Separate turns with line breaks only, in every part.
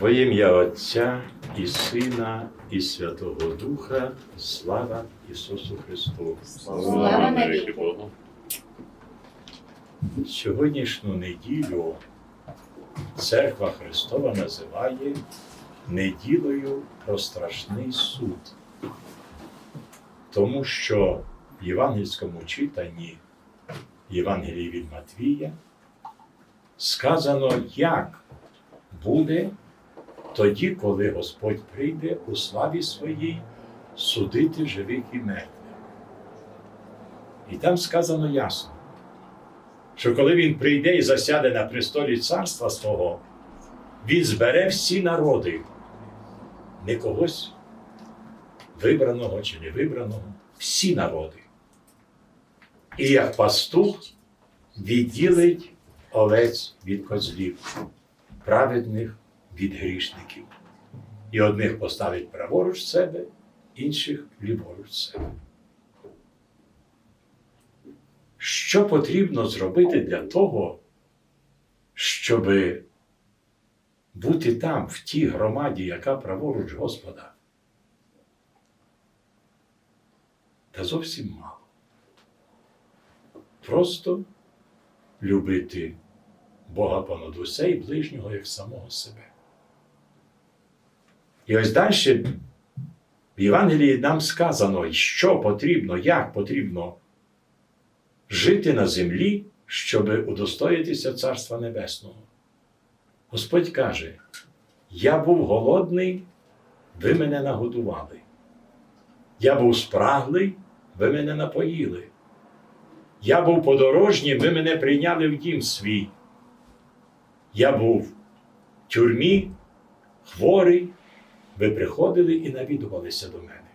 Во ім'я Отця і Сина, і Святого Духа, слава Ісусу Христу.
Слава навіки
Богу.
Сьогоднішню неділю Церква Христова називає неділею про страшний суд. Тому що в євангельському читанні Євангелії від Матвія сказано, як буде тоді, коли Господь прийде у славі своїй судити живих і мертвих. І там сказано ясно, що коли він прийде і засяде на престолі царства свого, він збере всі народи, не когось вибраного чи невибраного, всі народи. І як пастух відділить овець від козлів, праведних від грішників. І одних поставить праворуч себе, інших ліворуч себе. Що потрібно зробити для того, щоб бути там, в тій громаді, яка праворуч Господа? Та зовсім мало. Просто любити Бога понад усе і ближнього як самого себе. І ось далі в Євангелії нам сказано, що потрібно, як потрібно жити на землі, щоб удостоїтися Царства Небесного. Господь каже: Я був голодний, ви мене нагодували. Я був спраглий, ви мене напоїли. Я був подорожнім, ви мене прийняли в дім свій. Я був в тюрмі, хворий, ви приходили і навідувалися до мене.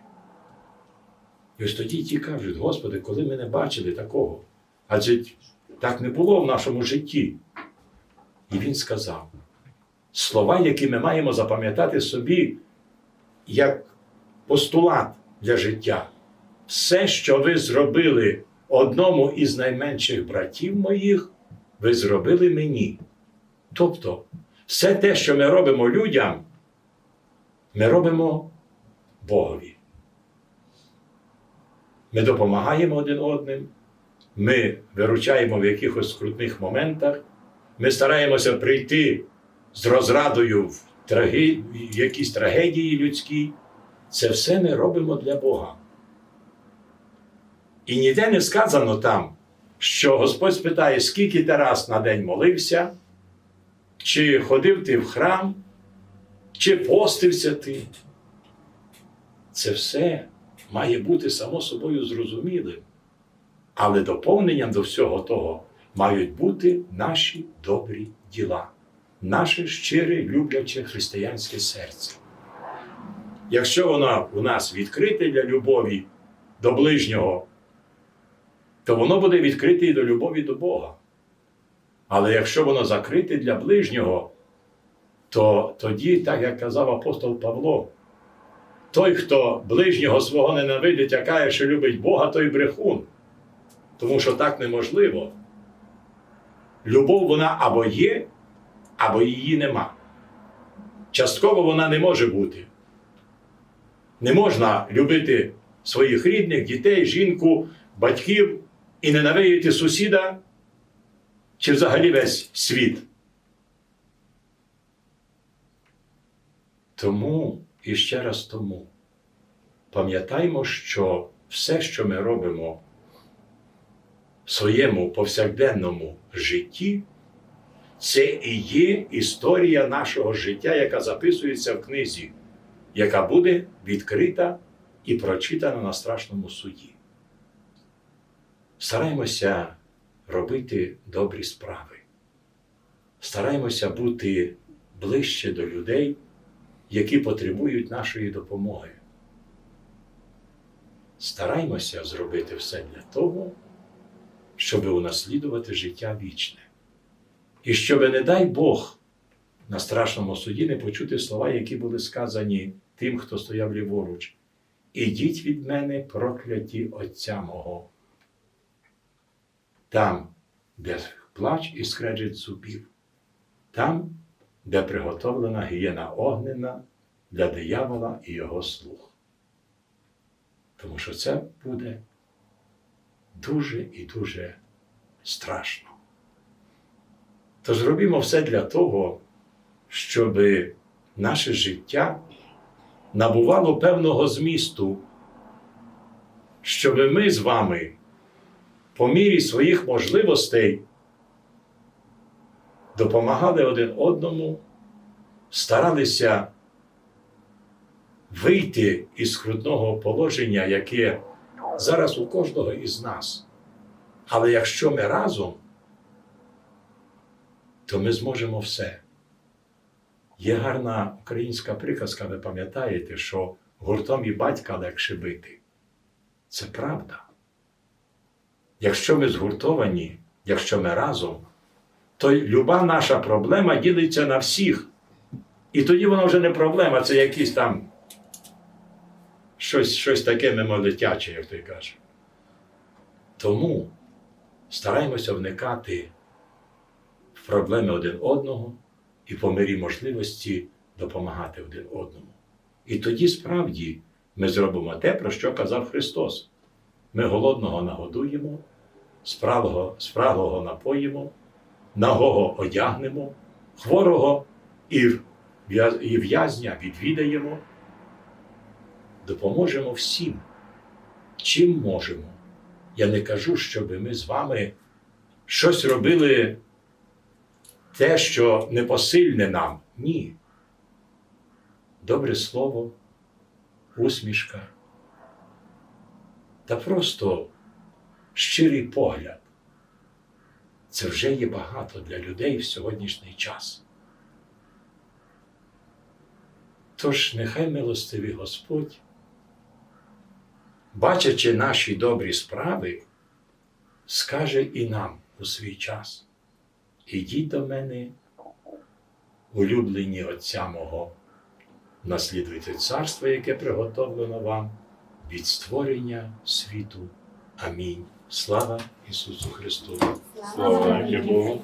І ось тоді ті кажуть, Господи, коли ми не бачили такого, адже так не було в нашому житті. І він сказав: слова, які ми маємо запам'ятати собі, як постулат для життя. Все, що ви зробили одному із найменших братів моїх, ви зробили мені. Тобто, все те, що ми робимо людям, ми робимо Богові. Ми допомагаємо один одним, ми виручаємо в якихось скрутних моментах, ми стараємося прийти з розрадою в, траги... в якісь трагедії людські. Це все ми робимо для Бога. І ніде не сказано там, що Господь спитає, скільки ти раз на день молився, чи ходив ти в храм, чи постився ти. Це все має бути само собою зрозумілим. Але доповненням до всього того мають бути наші добрі діла, наше щире, любляче християнське серце. Якщо воно у нас відкрите для любові до ближнього, то воно буде відкрите і до любові до Бога. Але якщо воно закрите для ближнього, то тоді, так як казав апостол Павло, той, хто ближнього свого ненавидить, а каже, що любить Бога, той брехун. Тому що так неможливо. Любов вона або є, або її нема. Частково вона не може бути. Не можна любити своїх рідних, дітей, жінку, батьків і ненавидіти сусіда чи взагалі весь світ. Тому і ще раз тому пам'ятаймо, що все, що ми робимо в своєму повсякденному житті, це і є історія нашого життя, яка записується в книзі, яка буде відкрита і прочитана на страшному суді. Стараємося робити добрі справи. Стараємося бути ближче до людей, які потребують нашої допомоги. Стараймося зробити все для того, щоб унаслідувати життя вічне. І щоб, не дай Бог, на страшному суді не почути слова, які були сказані тим, хто стояв ліворуч. Ідіть від мене, прокляті Отця мого. Там, де плач і скрежить зубів, там, де приготовлена гієна огнена для диявола і його слуг. Тому що це буде дуже і дуже страшно. Тож робімо все для того, щоб наше життя набувало певного змісту, щоб ми з вами по мірі своїх можливостей допомагали один одному, старалися вийти із скрутного положення, яке зараз у кожного із нас. Але якщо ми разом, то ми зможемо все. Є гарна українська приказка, ви пам'ятаєте, що гуртом і батька легше бити. Це правда. Якщо ми згуртовані, якщо ми разом, то люба наша проблема ділиться на всіх. І тоді вона вже не проблема, це якісь там щось, щось таке мимолетяче, як той каже. Тому стараємося вникати в проблеми один одного і по мирі можливості допомагати один одному. І тоді справді ми зробимо те, про що казав Христос. Ми голодного нагодуємо, спраглого, спраглого напоїмо, нагого одягнемо, хворого і в'язня відвідаємо, допоможемо всім, чим можемо. Я не кажу, щоб ми з вами щось робили те, що непосильне нам. Ні. Добре слово, усмішка. Та просто щирий погляд. Це вже є багато для людей в сьогоднішній час. Тож нехай милостивий Господь, бачачи наші добрі справи, скаже і нам у свій час. Ідіть до мене, улюблені Отця мого, наслідуйте царство, яке приготовлено вам від створення світу. Амінь. Слава Ісусу Христу!
Слава Богу.